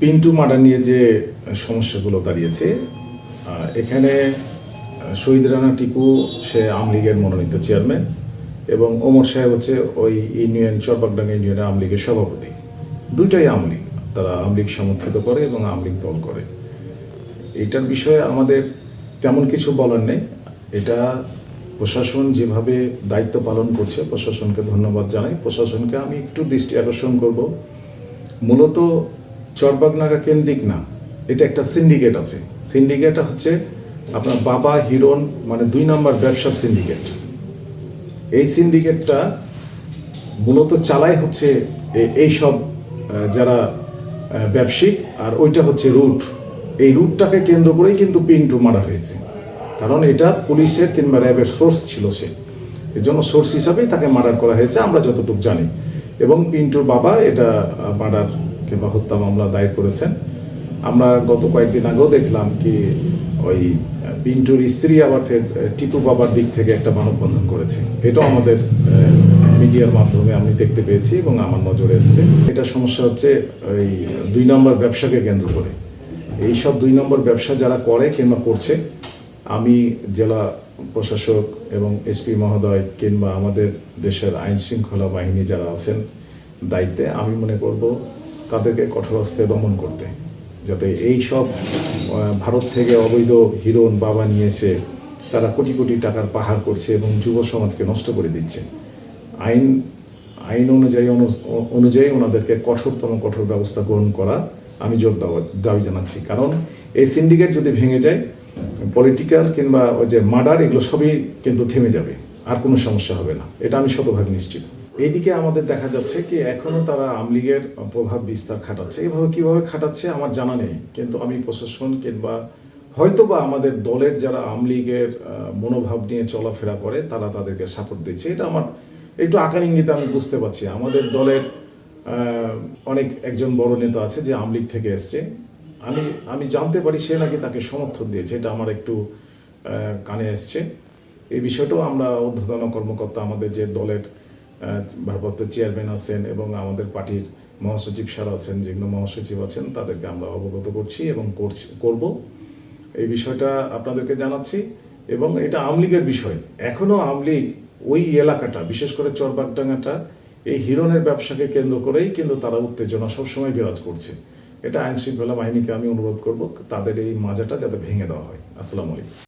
Pintu murder নিয়ে যে সমস্যাগুলো দাঁড়িয়েছে এখানে শহীদ রানা টিপু, সে আওয়ামী লীগের মনোনীত চেয়ারম্যান এবং ওমর সাহেব হচ্ছে ওই ইউনিয়ন, চরবাগডাঙ্গা ইউনিয়নের আওয়ামী লীগের সভাপতি। দুইটাই আওয়ামী লীগ। তারা আওয়ামী লীগ সমর্থিত করে এবং আওয়ামী লীগ দল করে। এটার বিষয়ে আমাদের তেমন কিছু বলার নেই। এটা প্রশাসন যেভাবে দায়িত্ব পালন করছে, প্রশাসনকে ধন্যবাদ জানাই। প্রশাসনকে আমি একটু দৃষ্টি আকর্ষণ করব। মূলত চরবাগনাগা কেন্দ্রিক না, এটা একটা সিন্ডিকেট আছে। সিন্ডিকেট হচ্ছে আপনার বাবা হিরন মানে দুই নম্বর ব্যবসার সিন্ডিকেট এই সিন্ডিকেটটা মূলত চালাই হচ্ছে এই সব যারা ব্যবসায়িক, আর ওইটা হচ্ছে রুট। এই রুটটাকে কেন্দ্র করেই কিন্তু পিন্টু মারা হয়েছে। কারণ এটা পুলিশের কিংবা র্যাবের সোর্স ছিল সে। এর জন্য সোর্স হিসাবেই তাকে মার্ডার করা হয়েছে, আমরা যতটুকু জানি। এবং পিন্টুর বাবা এটা মার্ডার কিংবা হত্যা মামলা দায়ের করেছেন। আমরা গত কয়েকদিন আগেও দেখলাম কি ওই পিন্টুর স্ত্রী আবার ফের টিপু বাবার দিক থেকে একটা মানববন্ধন করেছে। এটাও আমাদের মিডিয়ার মাধ্যমে আমি দেখতে পেয়েছি এবং আমার নজরে এসছে। এটা সমস্যা হচ্ছে ওই দুই নম্বর ব্যবসাকে কেন্দ্র করে। এই সব দুই নম্বর ব্যবসা যারা করে কিংবা করছে, আমি জেলা প্রশাসক এবং এসপি মহোদয় কিংবা আমাদের দেশের আইন শৃঙ্খলা বাহিনী যারা আছেন দায়িত্বে, আমি মনে করব তাদেরকে কঠোর হস্তে দমন করতে, যাতে এই সব ভারত থেকে অবৈধ হিরোন বাবা নিয়ে এসে তারা কোটি কোটি টাকার পাহাড় করছে এবং যুব সমাজকে নষ্ট করে দিচ্ছে। আইন আইন অনুযায়ী অনুযায়ী ওনাদেরকে কঠোরতম কঠোর ব্যবস্থা গ্রহণ করা আমি জোর দাবি জানাচ্ছি। কারণ এই সিন্ডিকেট যদি ভেঙে যায় পলিটিক্যাল কিংবা ওই যে মার্ডার এগুলো সবই কিন্তু থেমে যাবে, আর কোনো সমস্যা হবে না। এটা আমি শতভাগ নিশ্চিত। এইদিকে আমাদের দেখা যাচ্ছে কি এখনও তারা আমলিগের প্রভাব বিস্তার খাটাচ্ছে। এভাবে কীভাবে খাটাচ্ছে আমার জানা নেই। কিন্তু আমি প্রশাসন কিংবা হয়তোবা আমাদের দলের যারা আমলিগের মনোভাব নিয়ে চলাফেরা করে, তারা তাদেরকে সাপোর্ট দিচ্ছে। এটা আমার একটু আকার ইঙ্গিতে আমি বুঝতে পারছি। আমাদের দলের অনেক একজন বড় নেতা আছে যে আমলিগ থেকে এসছে। আমি আমি জানতে পারি সে নাকি তাকে সমর্থন দিয়েছে। এটা আমার একটু কানে এসছে। এই বিষয়টাও আমরা ঊর্ধ্বতন কর্মকর্তা আমাদের যে দলের ভারপ্রাপ্ত চেয়ারম্যান আছেন এবং আমাদের পার্টির মহাসচিব স্যার আছেন যেগুলো মহাসচিব আছেন, তাদেরকে আমরা অবগত করছি এবং করছি, করব। এই বিষয়টা আপনাদেরকে জানাচ্ছি এবং এটা আওয়ামী লীগের বিষয়। এখনও আওয়ামী লীগ ওই এলাকাটা, বিশেষ করে চরবাগডাঙ্গাটা, এই হিরণের ব্যবসাকে কেন্দ্র করেই কিন্তু তারা উত্তেজনা সবসময় বিরাজ করছে। এটা আইনশৃঙ্খলা বাহিনীকে আমি অনুরোধ করব, তাদের এই মাজাটা যাতে ভেঙে দেওয়া হয়। আসসালামু আলাইকুম।